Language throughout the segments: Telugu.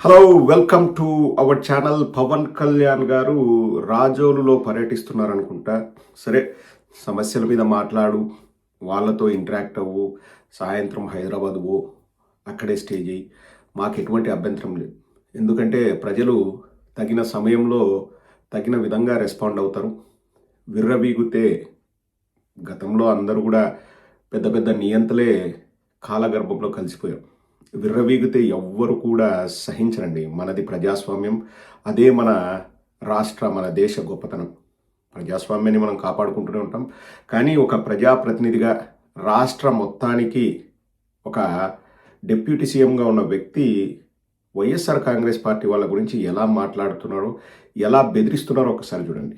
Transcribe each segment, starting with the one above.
Hello welcome to our channel Pawan Kalyan గారు రాజోలులో పర్యటిస్తున్నారు అనుకుంటా సరే సమస్యల మీద మాట్లాడు వాళ్ళతో ఇంటరాక్ట్ అవ్వు సాయంత్రం హైదరాబాద్ పో అక్కడే స్టే చేయి మాకు ఎటువంటి అభ్యంతరం లేదు ఎందుకంటే ప్రజలు తగిన సమయంలో తగిన విధంగా రెస్పాండ్ అవుతారు విర్రబీగితే గతంలో అందరూ కూడా పెద్ద పెద్ద నియంతలే కాలగర్భంలో కలిసిపోయారు విర్రవీగితే ఎవ్వరు కూడా సహించరండి. మనది ప్రజాస్వామ్యం అదే మన రాష్ట్ర మన దేశ గొప్పతనం. ప్రజాస్వామ్యాన్ని మనం కాపాడుకుంటూనే ఉంటాం. కానీ ఒక ప్రజాప్రతినిధిగా రాష్ట్ర మొత్తానికి ఒక డిప్యూటీ సీఎంగా ఉన్న వ్యక్తి వైఎస్ఆర్ కాంగ్రెస్ పార్టీ వాళ్ళ గురించి ఎలా మాట్లాడుతున్నారో ఎలా బెదిరిస్తున్నారో ఒకసారి చూడండి.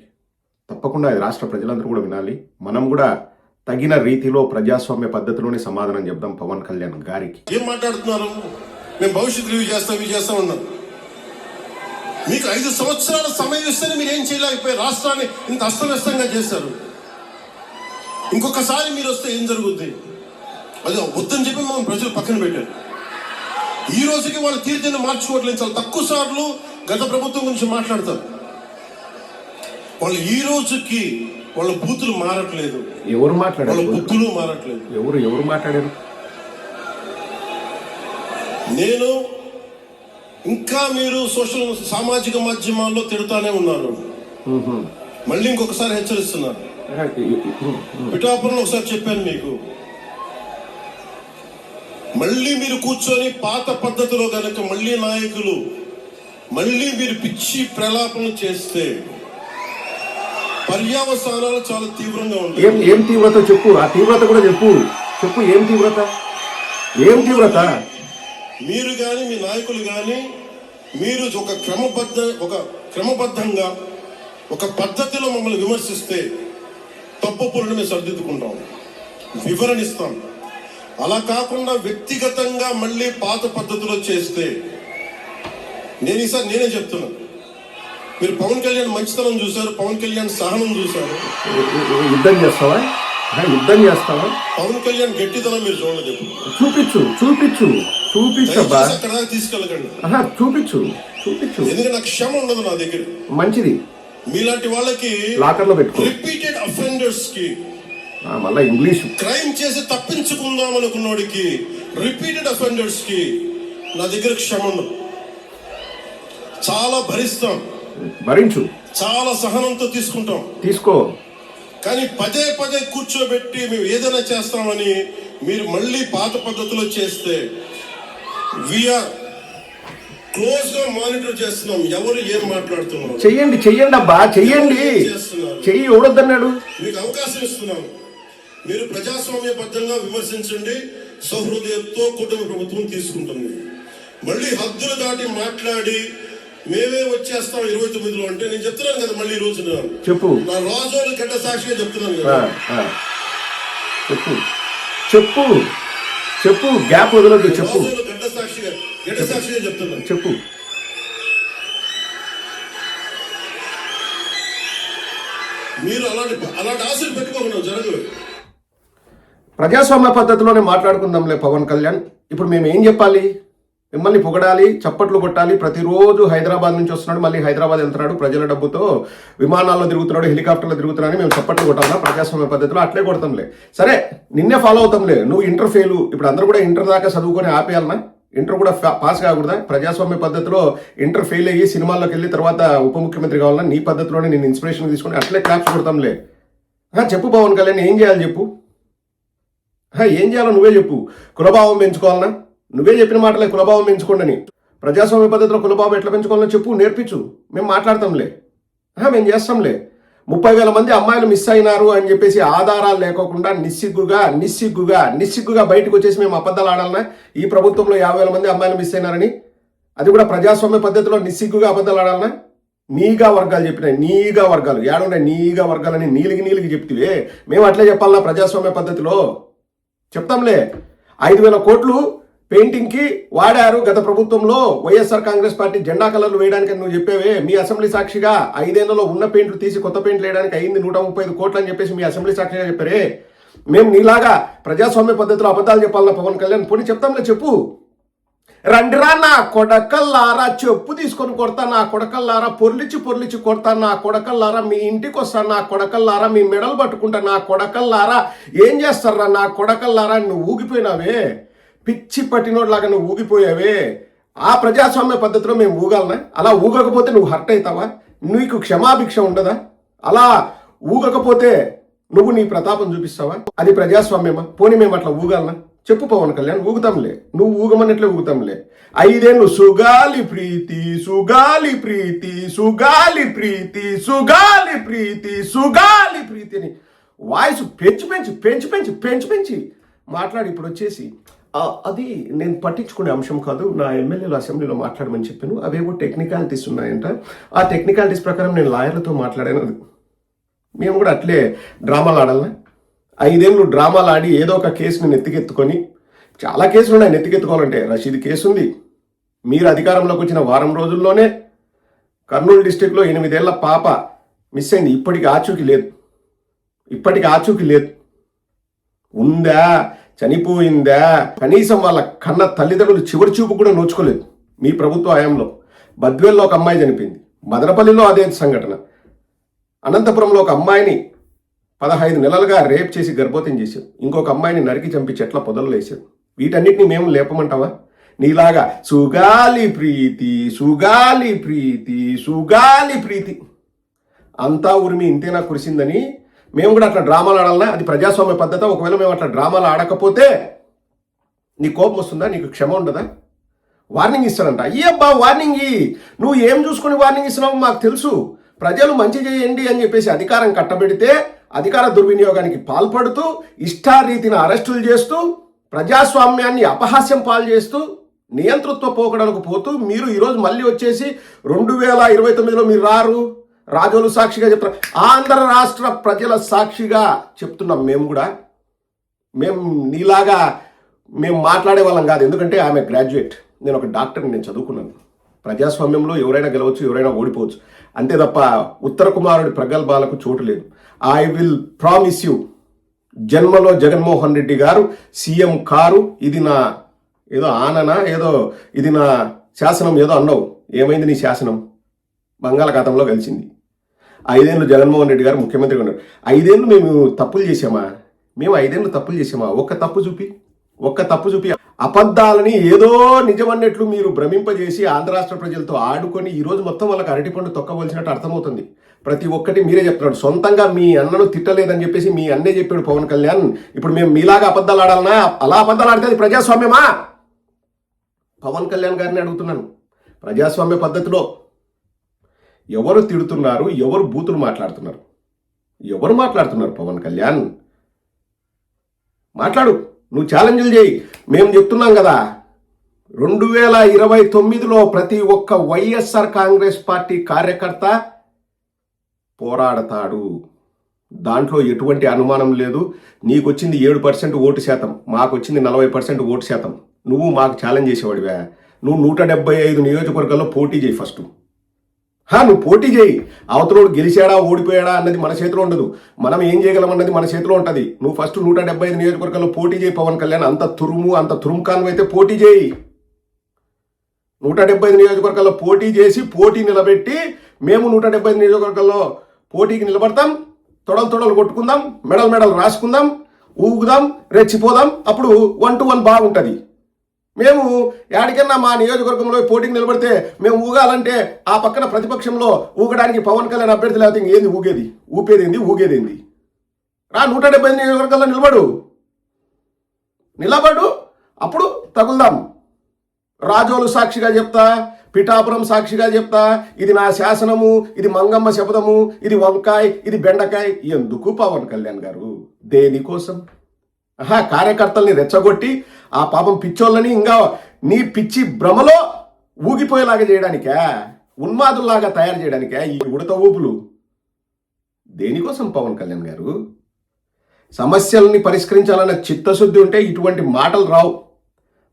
తప్పకుండా రాష్ట్ర ప్రజలందరూ కూడా వినాలి. మనం కూడా తగిన రీతిలో ప్రజాస్వామ్య పద్ధతిలోనే సమాధానం చెప్దాం పవన్ కళ్యాణ్ గారికి. ఏం మాట్లాడుతున్నారు? మేము భవిష్యత్తు రివ్యూ చేస్తాం ఇవి చేస్తాం ఉన్నాం మీకు ఐదు సంవత్సరాల సమయం ఇస్తేనే మీరు ఏం చేయలేకపోయారు రాష్ట్రాన్ని ఇంత అస్తవ్యస్తంగా చేశారు. ఇంకొకసారి మీరు వస్తే ఏం జరుగుద్ది? అది వద్దని చెప్పి మనం ప్రజలు పక్కన పెట్టారు. ఈ రోజుకి వాళ్ళ తీర్థాన్ని మార్చుకోవట్లేదు. చాలా తక్కువ సార్లు గత ప్రభుత్వం గురించి మాట్లాడతారు. వాళ్ళు ఈ రోజుకి వాళ్ళ బూతులు మారట్లేదు. ఎవరు వాళ్ళ మాట్లాడారు బుద్ధులు మారట్లేదు. ఎవరు ఎవరు మాట్లాడారు? నేను ఇంకా మీరు సోషల్ సామాజిక మాధ్యమాల్లో తిడతానే ఉన్నారు. మళ్ళీ ఇంకొకసారి హెచ్చరిస్తున్నారు. పిఠాపురంలో ఒకసారి చెప్పాను మీకు. మళ్ళీ మీరు కూర్చొని పాత పద్ధతిలో కనుక మళ్ళీ నాయకులు మళ్ళీ మీరు పిచ్చి ప్రలాపన చేస్తే పర్యావసానాలు చాలా తీవ్రంగా ఉంటాయి. ఏం ఏం తీవ్రత చెప్పు? ఆ తీవ్రత కూడా చెప్పు. చెప్పు ఏం తీవ్రత? ఏం తీవ్రత? మీరు కానీ మీ నాయకులు కానీ మీరు ఒక క్రమబద్ధ ఒక క్రమబద్ధంగా ఒక పద్ధతిలో మమ్మల్ని విమర్శిస్తే తప్పులను మేము సరిదిద్దుకుంటాం. వివరణ ఇస్తాం అలా కాకుండా వ్యక్తిగతంగా మళ్ళీ పాత పద్ధతిలో చేస్తే నేను ఈసారి నేనే చెప్తున్నా. మీరు పవన్ కళ్యాణ్ మంచితనం చూశారు పవన్ కళ్యాణ్ సహనం చూశారు. యుద్ధం చేస్తావా? యుద్ధం చేస్తావా? పవన్ కళ్యాణ్ గట్టితనం మీరు చూడలేదు. చూపించు చూపించు అక్కడ దాకా తీసుకెళ్ళకండి. చూపించు చూపించు. ఎందుకంటే నాకు క్షమ ఉండదు నా దగ్గర. మంచిది. మీలాంటి వాళ్ళకి లాకర్లో పెట్టుకో. రిపీటెడ్ అఫెండర్స్కి మళ్ళా ఇంగ్లీషు. క్రైమ్ చేసి తప్పించుకుందాం అనుకున్నోడికి రిపీటెడ్ అఫెండర్స్కి నా దగ్గర క్షమ ఉండదు. చాలా భరిస్తాం. భరించు. చాలా సహనంతో తీసుకుంటాం. తీసుకో. కానీ పదే పదే కూర్చోబెట్టి మేము ఏదైనా చేస్తామని మీరు మళ్ళీ పాత పద్ధతిలో చేస్తే వీఆర్ క్లోజ్గా మానిటర్ చేస్తున్నాం. ఎవరు ఏం మాట్లాడుతున్నారు? చెయ్యండి చెయ్యండి అబ్బా చెయ్యండి. చెయ్యి ఎవడొద్దన్నాడు? మీకు అవకాశం ఇస్తున్నాం. మీరు ప్రజాస్వామ్యబద్ధంగా విమర్శించండి. సహృదయంతో కుటుంబ ప్రభుత్వం తీసుకుంటుంది. మళ్ళీ హద్దులు దాటి మాట్లాడి మేమే వచ్చేస్తాం ఇరవై తొమ్మిదిలో అంటే నేను చెప్తున్నాను కదా మళ్ళీ ఈ రోజున చెప్పు. నా రాజోలు గడ్డ సాక్షిగా చెప్తున్నాను కదా. చెప్పు. చెప్పు. చెప్పు. గ్యాప్ వదలొద్దు చెప్పు. గడ్డ సాక్షిగా గడ్డ సాక్షిగా చెప్తున్నాను. చెప్పు. మీరు అలాంటి అలాంటి ఆశలు పెట్టుకోకుండా జరగదు ప్రజాస్వామ్య పద్ధతిలోనే మాట్లాడుకుందాంలే పవన్ కళ్యాణ్. ఇప్పుడు మేము ఏం చెప్పాలి? మిమ్మల్ని పొగడాలి చప్పట్లు కొట్టాలి. ప్రతిరోజు హైదరాబాద్ నుంచి వస్తున్నాడు మళ్ళీ హైదరాబాద్ వెళ్తున్నాడు. ప్రజల డబ్బుతో విమానాల్లో తిరుగుతున్నాడు హెలికాప్టర్లో తిరుగుతున్నాడని మేము చప్పట్లు కొట్టాలా ప్రజాస్వామ్య పద్ధతిలో అట్లే కొడతాంలే. సరే నిన్నే ఫాలో అవుతాంలే. నువ్వు ఇంటర్ ఫెయిల్ ఇప్పుడు అందరూ కూడా ఇంటర్ దాకా చదువుకొని ఆపేయాలనా? ఇంటర్ కూడా ఫా- పాస్ కాకూడదా? ప్రజాస్వామ్య పద్ధతిలో ఇంటర్ ఫెయిల్ అయ్యి సినిమాల్లోకి వెళ్ళి తర్వాత ఉప ముఖ్యమంత్రి కావాలన్నా నీ పద్ధతిలోనే నేను ఇన్స్పిరేషన్ తీసుకొని అట్లే క్లాప్స్ కొడతాంలే. చెప్పు పవన్ కళ్యాణ్ ఏం చేయాలి చెప్పు? ఏం చేయాలో నువ్వే చెప్పు. కులభావం పెంచుకోవాలనా నువ్వే చెప్పిన మాటలే కులభావం పెంచుకోండి ప్రజాస్వామ్య పద్ధతిలో కులభావం ఎట్లా పెంచుకోవాలో చెప్పు నేర్పించు. మేము మాట్లాడతాంలే. మేము చేస్తాంలే. ముప్పై వేల మంది అమ్మాయిలు మిస్ అయినారు అని చెప్పేసి ఆధారాలు లేకోకుండా నిస్సిగ్గుగా నిస్సిగ్గుగా నిస్సిగ్గుగా బయటకు వచ్చేసి మేము అబద్ధాలు ఆడాలనా? ఈ ప్రభుత్వంలో యాభై వేల మంది అమ్మాయిలు మిస్ అయినారని. అది కూడా ప్రజాస్వామ్య పద్ధతిలో నిస్సిగ్గుగా అబద్ధాలు ఆడాలనా? నీగా వర్గాలు చెప్పినాయి నీగా వర్గాలు. ఏడున్నాయి? నీగా వర్గాలని నీలిగి నీలిగి చెప్తివే. మేము అట్లే చెప్పాలనా ప్రజాస్వామ్య పద్ధతిలో? చెప్తాంలే. ఐదు వేల కోట్లు పెయింటింగ్కి వాడారు గత ప్రభుత్వంలో వైఎస్ఆర్ కాంగ్రెస్ పార్టీ జెండా కలర్లు వేయడానికి నువ్వు చెప్పేవే. మీ అసెంబ్లీ సాక్షిగా ఐదేళ్ళలో ఉన్న పెయింట్లు తీసి కొత్త పెయింట్లు వేయడానికి అయింది నూట ముప్పై ఐదు కోట్లు అని చెప్పేసి మీ అసెంబ్లీ సాక్షిగా చెప్పారే. మేము నీలాగా ప్రజాస్వామ్య పద్ధతిలో అబద్ధాలు చెప్పాలన్న పవన్ కళ్యాణ్ పోనీ చెప్తాంలే చెప్పు. రండిరా నా కొడకల్లారా చెప్పు తీసుకొని కొడతా నా కొడకల్లారా పొర్లిచి పొర్లిచి కొడతా నా కొడకల్లారా మీ ఇంటికి వస్తా నా కొడకల్లారా మీ మెడలు పట్టుకుంటా నా కొడకల్లారా ఏం చేస్తారా నా కొడకల్లారా నువ్వు ఊగిపోయినావే. పిచ్చి పట్టినోడ్లాగా నువ్వు ఊగిపోయావే. ఆ ప్రజాస్వామ్య పద్ధతిలో మేము ఊగాలనా? అలా ఊగకపోతే నువ్వు హర్ట్ అవుతావా? నీకు క్షమాభిక్ష ఉండదా? అలా ఊగకపోతే నువ్వు నీ ప్రతాపం చూపిస్తావా? అది ప్రజాస్వామ్యమా? పోనీ మేము అట్లా ఊగాలనా? చెప్పు పవన్ కళ్యాణ్ ఊగుతాంలే. నువ్వు ఊగమన్నట్లే ఊగుతాంలే. ఐదేళ్ళు సుగాలి ప్రీతి సుగాలి ప్రీతి సుగాలి ప్రీతి సుగాలి ప్రీతి సుగాలి ప్రీతి అని వాయిస్ పెంచి పెంచి పెంచి పెంచి పెంచి పెంచి మాట్లాడి ఇప్పుడు వచ్చేసి అది నేను పట్టించుకునే అంశం కాదు. నా ఎమ్మెల్యేలు అసెంబ్లీలో మాట్లాడమని చెప్పాను. అవేవో టెక్నికాలిటీస్ ఉన్నాయంట. ఆ టెక్నికాలిటీస్ ప్రకారం నేను లాయర్లతో మాట్లాడాను అది. మేము కూడా అట్లే డ్రామాలు ఆడాలా ఐదేళ్ళు డ్రామాలు ఆడి ఏదో ఒక కేసుని నెత్తికెత్తుకొని చాలా కేసులు ఉన్నాయి నెత్తికెత్తుకోవాలంటే. రషీద్ కేసు ఉంది. మీరు అధికారంలోకి వచ్చిన వారం రోజుల్లోనే కర్నూలు డిస్టిక్లో ఎనిమిదేళ్ళ పాప మిస్ అయింది. ఇప్పటికి ఆచూకీ లేదు. ఇప్పటికి ఆచూకీ లేదు. ఉందా? చనిపోయిందా? కనీసం వాళ్ళ కన్న తల్లిదండ్రులు చివరి చూపు కూడా నోచుకోలేదు. మీ ప్రభుత్వ హయాంలో బద్వేల్లో ఒక అమ్మాయి చనిపోయింది. మదనపల్లిలో అదే సంఘటన. అనంతపురంలో ఒక అమ్మాయిని పదహైదు నెలలుగా రేప్ చేసి గర్భవతం చేశారు. ఇంకొక అమ్మాయిని నరికి చంపి చెట్ల పొదలు వేశారు వీటన్నిటిని మేము లేపమంటావా? నీలాగా సుగాలి ప్రీతి సుగాలి ప్రీతి సుగాలి ప్రీతి అంతా ఉరిమి ఇంతేనా కురిసిందని మేము కూడా అట్లా డ్రామాలు ఆడాలన్నా అది ప్రజాస్వామ్య పద్ధతి. ఒకవేళ మేము అట్లా డ్రామాలు ఆడకపోతే నీ కోపం వస్తుందా? నీకు క్షమ ఉండదా? వార్నింగ్ ఇస్తారంట. అయ్యబ్బా వార్నింగ్ నువ్వు ఏం చూసుకుని వార్నింగ్ ఇస్తున్నావు మాకు తెలుసు. ప్రజలు మంచి చేయండి అని చెప్పేసి అధికారం కట్టబెడితే అధికార దుర్వినియోగానికి పాల్పడుతూ ఇష్టారీతిని అరెస్టులు చేస్తూ ప్రజాస్వామ్యాన్ని అపహాస్యం పాలు చేస్తూ నియంతృత్వ పోకడలకు పోతూ మీరు ఈరోజు మళ్ళీ వచ్చేసి రెండు వేల ఇరవై తొమ్మిదిలో మీరు రారు. రాజోలు సాక్షిగా చెప్తారు ఆంధ్ర రాష్ట్ర ప్రజల సాక్షిగా చెప్తున్నాం మేము కూడా మేము నీలాగా మేము మాట్లాడే వాళ్ళం కాదు. ఎందుకంటే ఆమె గ్రాడ్యుయేట్ నేను ఒక డాక్టర్ని నేను చదువుకున్నాను. ప్రజాస్వామ్యంలో ఎవరైనా గెలవచ్చు ఎవరైనా ఓడిపోవచ్చు. అంతే తప్ప ఉత్తర కుమారుడి ప్రగల్భాలకు చోటు లేదు. ఐ విల్ ప్రామిస్ యూ జన్మలో జగన్మోహన్ రెడ్డి గారు సీఎం కారు ఇది నా ఏదో ఆననా ఏదో ఇది నా శాసనం ఏదో అన్నావు. ఏమైంది నీ శాసనం? బంగాళాఖాతంలో కలిసింది. ఐదేళ్ళు జగన్మోహన్ రెడ్డి గారు ముఖ్యమంత్రిగా ఉన్నారు. ఐదేళ్ళు మేము తప్పులు చేసామా మేము ఐదేళ్ళు తప్పులు చేసామా ఒక్క తప్పు చూపి ఒక్క తప్పు చూపి అబద్ధాలని ఏదో నిజమన్నట్లు మీరు భ్రమింపజేసి ఆంధ్ర రాష్ట్ర ప్రజలతో ఆడుకొని ఈరోజు మొత్తం వాళ్ళకి అరటిపండు తొక్కవలసినట్టు అర్థమవుతుంది. ప్రతి ఒక్కటి మీరే చెప్తున్నాడు. సొంతంగా మీ అన్నను తిట్టలేదని చెప్పేసి మీ అన్నే చెప్పాడు పవన్ కళ్యాణ్. ఇప్పుడు మేము మీలాగా అబద్ధాలు ఆడాలనా? అలా అబద్ధాలు ఆడితే అది ప్రజాస్వామ్యమా? పవన్ కళ్యాణ్ గారిని అడుగుతున్నాను. ప్రజాస్వామ్య పద్ధతిలో ఎవరు తిడుతున్నారు ఎవరు బూతులు మాట్లాడుతున్నారు? ఎవరు మాట్లాడుతున్నారు పవన్ కళ్యాణ్? మాట్లాడు నువ్వు ఛాలెంజ్లు చేయి. మేము చెప్తున్నాం కదా రెండు వేల ఇరవై తొమ్మిదిలో ప్రతి ఒక్క వైఎస్ఆర్ కాంగ్రెస్ పార్టీ కార్యకర్త పోరాడతాడు. దాంట్లో ఎటువంటి అనుమానం లేదు. నీకు వచ్చింది ఏడు పర్సెంట్ ఓటు శాతం మాకు వచ్చింది నలభై పర్సెంట్ ఓటు శాతం. నువ్వు మాకు ఛాలెంజ్ చేసేవాడివా. నువ్వు నూట డెబ్బై ఐదు నియోజకవర్గాల్లో పోటీ చేయి ఫస్ట్. నువ్వు పోటీ చేయి. అవతలోడు గెలిచాడా ఓడిపోయాడా అన్నది మన చేతిలో ఉండదు. మనం ఏం చేయగలం అన్నది మన చేతిలో ఉంటుంది. నువ్వు ఫస్ట్ నూట డెబ్బై ఐదు నియోజకవర్గంలో పోటీ చేయి పవన్ కళ్యాణ్. అంత తురుము అంత తురుముకాను అయితే పోటీ చేయి. నూట డెబ్బై ఐదు నియోజకవర్గాల్లో పోటీ చేసి పోటీ నిలబెట్టి మేము నూట డెబ్బై ఐదు నియోజకవర్గాల్లో పోటీకి నిలబడతాం. తొడలు తొడలు కొట్టుకుందాం మెడల్ మెడల్ రాసుకుందాం ఊగుదాం రెచ్చిపోదాం. అప్పుడు వన్ టు వన్ బాగుంటుంది. మేము ఎక్కడికన్నా మా నియోజకవర్గంలో పోటీకి నిలబడితే మేము ఊగాలంటే ఆ పక్కన ప్రతిపక్షంలో ఊగడానికి పవన్ కళ్యాణ్ అభ్యర్థి లేకపోతే ఏంది ఊగేది? ఊపేదేంది? ఊగేదేంది? రా నూట డెబ్బై ఐదు నియోజకవర్గాల్లో నిలబడు. నిలబడు. అప్పుడు తగులుదాం. రాజోలు సాక్షిగా చెప్తా పిఠాపురం సాక్షిగా చెప్తా ఇది నా శాసనము ఇది మంగమ్మ శపథము ఇది వంకాయ్ ఇది బెండకాయ్ ఎందుకు పవన్ కళ్యాణ్ గారు? దేనికోసం? ఆహా కార్యకర్తల్ని రెచ్చగొట్టి ఆ పాపం పిచ్చోళ్ళని ఇంకా నీ పిచ్చి భ్రమలో ఊగిపోయేలాగా చేయడానికే ఉన్మాదుల్లాగా తయారు చేయడానికే ఈ ఉడత ఊపులు. దేనికోసం పవన్ కళ్యాణ్ గారు? సమస్యల్ని పరిష్కరించాలన్న చిత్తశుద్ధి ఉంటే ఇటువంటి మాటలు రావు.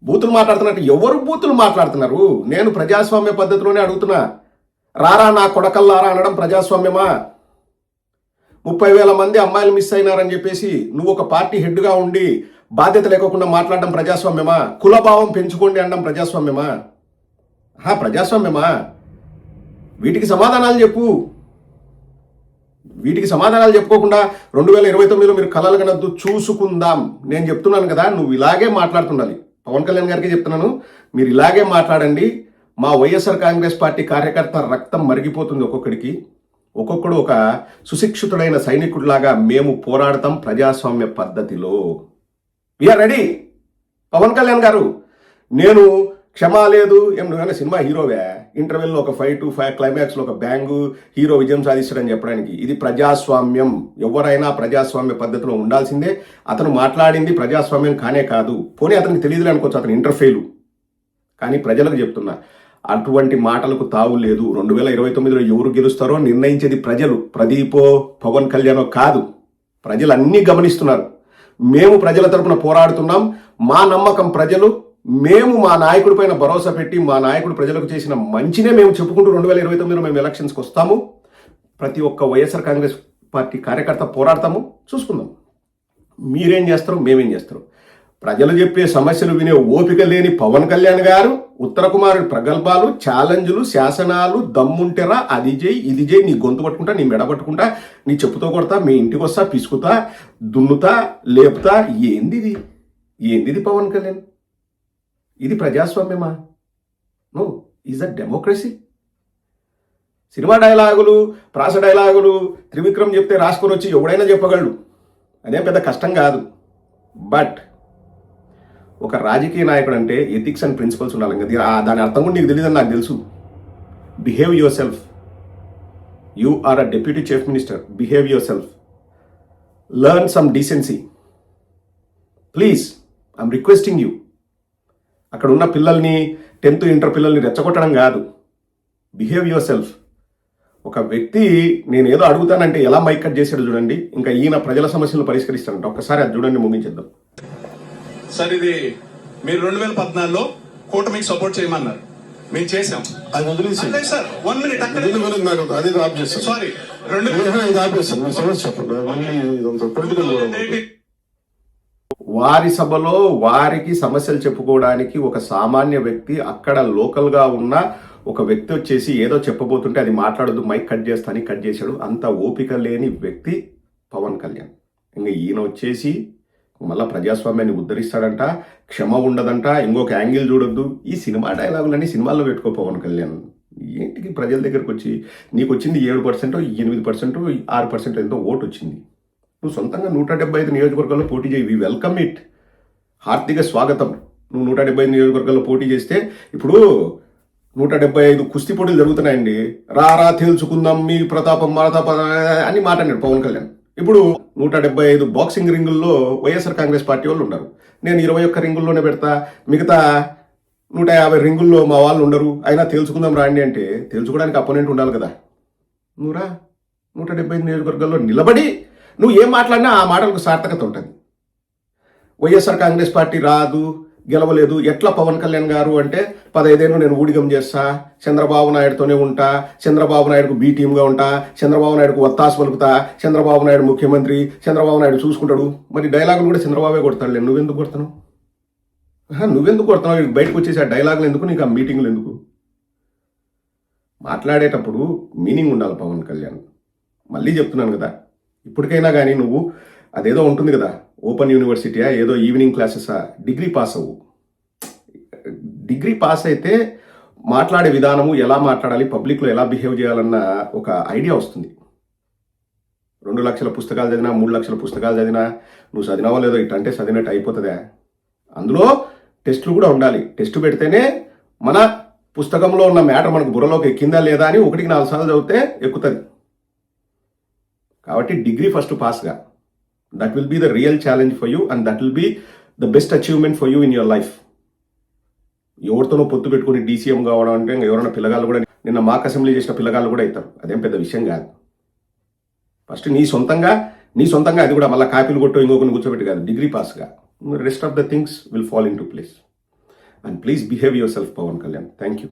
బూతులు మాట్లాడుతున్నట్టు ఎవరు బూతులు మాట్లాడుతున్నారు? నేను ప్రజాస్వామ్య పద్ధతిలోనే అడుగుతున్నా. రారా నా కొడకల్లారా అనడం ప్రజాస్వామ్యమా? ముప్పై వేల మంది అమ్మాయిలు మిస్ అయినారని చెప్పేసి నువ్వు ఒక పార్టీ హెడ్గా ఉండి బాధ్యత లేకోకుండా మాట్లాడడం ప్రజాస్వామ్యమా? కులభావం పెంచుకోండి అనడం ప్రజాస్వామ్యమా? హా ప్రజాస్వామ్యమా? వీటికి సమాధానాలు చెప్పు. వీటికి సమాధానాలు చెప్పుకోకుండా రెండు వేల ఇరవై తొమ్మిదిలో మీరు కలలు కనద్దు చూసుకుందాం. నేను చెప్తున్నాను కదా నువ్వు ఇలాగే మాట్లాడుతుండాలి. పవన్ కళ్యాణ్ గారికి చెప్తున్నాను మీరు ఇలాగే మాట్లాడండి. మా వైఎస్ఆర్ కాంగ్రెస్ పార్టీ కార్యకర్త రక్తం మరిగిపోతుంది ఒక్కొక్కడికి. ఒక్కొక్కడు ఒక సుశిక్షితుడైన సైనికుడిలాగా మేము పోరాడతాం ప్రజాస్వామ్య పద్ధతిలో. విఆర్ రెడీ పవన్ కళ్యాణ్ గారు నేను క్షమా లేదు ఏం నువ్వేనా సినిమా హీరోవే? ఇంటర్వెల్లో ఒక ఫైట్ ఫైవ్ క్లైమాక్స్లో ఒక బ్యాంగు హీరో విజయం సాధిస్తాడని చెప్పడానికి. ఇది ప్రజాస్వామ్యం. ఎవరైనా ప్రజాస్వామ్య పద్ధతిలో ఉండాల్సిందే. అతను మాట్లాడింది ప్రజాస్వామ్యం కానే కాదు. పోనీ అతనికి తెలియదులే అనుకోవచ్చు అతను ఇంటర్ఫెయిల్ కానీ ప్రజలకు చెప్తున్నా అటువంటి మాటలకు తావు లేదు. రెండు వేల ఇరవై తొమ్మిదిలో ఎవరు గెలుస్తారో నిర్ణయించేది ప్రజలు. ప్రదీపో పవన్ కళ్యాణో కాదు. ప్రజలు అన్నీ గమనిస్తున్నారు. మేము ప్రజల తరపున పోరాడుతున్నాం. మా నమ్మకం ప్రజలు. మేము మా నాయకుడి పైన భరోసా పెట్టి మా నాయకుడు ప్రజలకు చేసిన మంచినే మేము చెప్పుకుంటూ రెండు వేల ఇరవై తొమ్మిదిలో మేము ఎలక్షన్స్కి వస్తాము. ప్రతి ఒక్క వైఎస్ఆర్ కాంగ్రెస్ పార్టీ కార్యకర్త పోరాడతాము. చూసుకుందాం. మీరేం చేస్తారు? మేమేం చేస్తారు ప్రజలు చెప్పే సమస్యలు వినే ఓపిక లేని పవన్ కళ్యాణ్ గారు ఉత్తర కుమారుడి ప్రగల్భాలు ఛాలెంజ్లు శాసనాలు దమ్ముంటెరా అది చేయి ఇది చేయి నీ గొంతు పట్టుకుంటా నీ మెడ పట్టుకుంటా నీ చెప్పుతో కొడతా మీ ఇంటికి వస్తా పిసుకుతా దున్నుతా లేపుతా ఏందిది ఏందిది పవన్ కళ్యాణ్? ఇది ప్రజాస్వామ్యమా? No is a democracy. Cinema డైలాగులు ప్రాస డైలాగులు త్రివిక్రమ్ చెప్తే రాసుకొని వచ్చి ఎవడైనా చెప్పగలడు. అదే పెద్ద కష్టం కాదు. బట్ ఒక రాజకీయ నాయకుడు అంటే ఎథిక్స్ అండ్ ప్రిన్సిపల్స్ ఉండాలి. ఇంకా దాని అర్థం కూడా నీకు తెలియదని నాకు తెలుసు. Behave yourself you are a deputy chief minister behave yourself learn some decency please I'm requesting you అక్కడ ఉన్న పిల్లల్ని టెన్త్ ఇంటర్ పిల్లల్ని రెచ్చగొట్టడం కాదు. బిహేవ్ యువర్ సెల్ఫ్ ఒక వ్యక్తి నేను ఏదో అడుగుతానంటే ఎలా మైక్ కట్ చేశాడు చూడండి. ఇంకా ఈయన ప్రజల సమస్యలు పరిష్కరిస్తానంట ఒకసారి అది చూడండి ముగించేద్దాం సార్ ఇది మీరు రెండు వేల పద్నాలుగులో కూటమికి సపోర్ట్ చేయమన్నారు. మేము చేసాం అది వదిలేసి సార్ వన్ మినిట్ అక్కడ. అది ఆఫ్ చేస్తాను. సారీ రెండు ఇది ఆపేస్తాను మీ సమస్య చెప్పండి. మళ్ళీ ఇదంతా పొలిటికల్ కూడా ఉంది. వారి సభలో వారికి సమస్యలు చెప్పుకోవడానికి ఒక సామాన్య వ్యక్తి అక్కడ లోకల్గా ఉన్న ఒక వ్యక్తి వచ్చేసి ఏదో చెప్పబోతుంటే అది మాట్లాడదు మైక్ కట్ చేస్తాని కట్ చేశాడు. అంత ఓపిక లేని వ్యక్తి పవన్ కళ్యాణ్. ఇంకా ఈయన వచ్చేసి మళ్ళీ ప్రజాస్వామ్యాన్ని ఉద్ధరిస్తాడంట క్షమ ఉండదంట ఇంకొక యాంగిల్ చూడొద్దు. ఈ సినిమా డైలాగులన్నీ సినిమాల్లో పెట్టుకో పవన్ కళ్యాణ్. ఏంటికి ప్రజల దగ్గరకు వచ్చి నీకు వచ్చింది ఏడు పర్సెంట్ ఎనిమిది పర్సెంట్ ఆరు పర్సెంట్ ఎంతో ఓటు వచ్చింది నువ్వు సొంతంగా నూట డెబ్బై ఐదు నియోజకవర్గాల్లో పోటీ చేయి వి వెల్కమ్ ఇట్. హార్దిక స్వాగతం. నువ్వు నూట డెబ్బై ఐదు నియోజకవర్గాల్లో పోటీ చేస్తే ఇప్పుడు నూట డెబ్బై ఐదు కుస్తీ పోటీలు జరుగుతున్నాయండి. రా రా తేల్చుకుందాం మీ ప్రతాపం మరతాప అని మాట్లాడాడు పవన్ కళ్యాణ్. ఇప్పుడు నూట డెబ్బై ఐదు బాక్సింగ్ రింగుల్లో వైఎస్ఆర్ కాంగ్రెస్ పార్టీ వాళ్ళు ఉన్నారు నేను ఇరవై ఒక్క రింగుల్లోనే పెడతా. మిగతా నూట యాభై రింగుల్లో మా వాళ్ళు ఉండరు. అయినా తెలుసుకుందాం రాండి అంటే తెలుసుకోవడానికి అపోనెంట్ ఉండాలి కదా. నువ్వురా నూట డెబ్బై ఐదు నియోజకవర్గాల్లో నిలబడి నువ్వు ఏం మాట్లాడినా ఆ మాటలకు సార్థకత ఉంటుంది. వైఎస్ఆర్ కాంగ్రెస్ పార్టీ రాదు. గెలవలేదు. ఎట్లా పవన్ కళ్యాణ్ గారు అంటే పదైదేళ్ళు నేను ఊడిగం చేస్తా చంద్రబాబు నాయుడుతోనే ఉంటా చంద్రబాబు నాయుడుకు బీ టీమ్గా ఉంటా చంద్రబాబు నాయుడుకు వత్తాసు పలుకుతా చంద్రబాబు నాయుడు ముఖ్యమంత్రి చంద్రబాబు నాయుడు చూసుకుంటాడు. మరి డైలాగులు కూడా చంద్రబాబే కొడతాడులే. నువ్వెందుకు కొడతావు నువ్వెందుకు కొడుతున్నావు బయటకు వచ్చేసి ఆ డైలాగులు ఎందుకు? నీకు ఆ మీటింగ్లు ఎందుకు? మాట్లాడేటప్పుడు మీనింగ్ ఉండాలి పవన్ కళ్యాణ్. మళ్ళీ చెప్తున్నాను కదా. ఇప్పటికైనా కానీ నువ్వు అదేదో ఉంటుంది కదా. ఓపెన్ యూనివర్సిటీయా? ఏదో ఈవినింగ్ క్లాసెసా? డిగ్రీ పాస్ అవ్వు డిగ్రీ పాస్ అయితే మాట్లాడే విధానము ఎలా మాట్లాడాలి పబ్లిక్లో ఎలా బిహేవ్ చేయాలన్న ఒక ఐడియా వస్తుంది. రెండు లక్షల పుస్తకాలు చదివినా మూడు లక్షల పుస్తకాలు చదివినా నువ్వు చదివినావో లేదో ఇట్ అంటే చదివినట్టు అయిపోతుందా? అందులో టెస్టులు కూడా ఉండాలి. టెస్ట్ పెడితేనే మన పుస్తకంలో ఉన్న మ్యాటర్ మనకు బుర్రలోకి ఎక్కిందా లేదా అని ఒకటికి నాలుగు సార్లు చదివితే ఎక్కుతుంది. కాబట్టి degree first పాస్గా. That will be the real challenge for you and that will be the best achievement for you in your life ఎవరితోనో పొత్తు పెట్టుకుని డీసీఎం కావడం అంటే ఇంకా ఎవరైనా పిల్లగాళ్ళు కూడా నిన్న మాక్ అసెంబ్లీ చేసిన పిల్లగాళ్ళు కూడా అవుతారు. అదేం పెద్ద విషయం కాదు. ఫస్ట్ నీ సొంతంగా నీ సొంతంగా అది కూడా మళ్ళీ కాపీలు కొట్టు ఇంకొకరిని కూర్చోబెట్టి కాదు. Degree పాస్గా rest of the things will fall into place and please behave yourself Pawan Kalyan thank you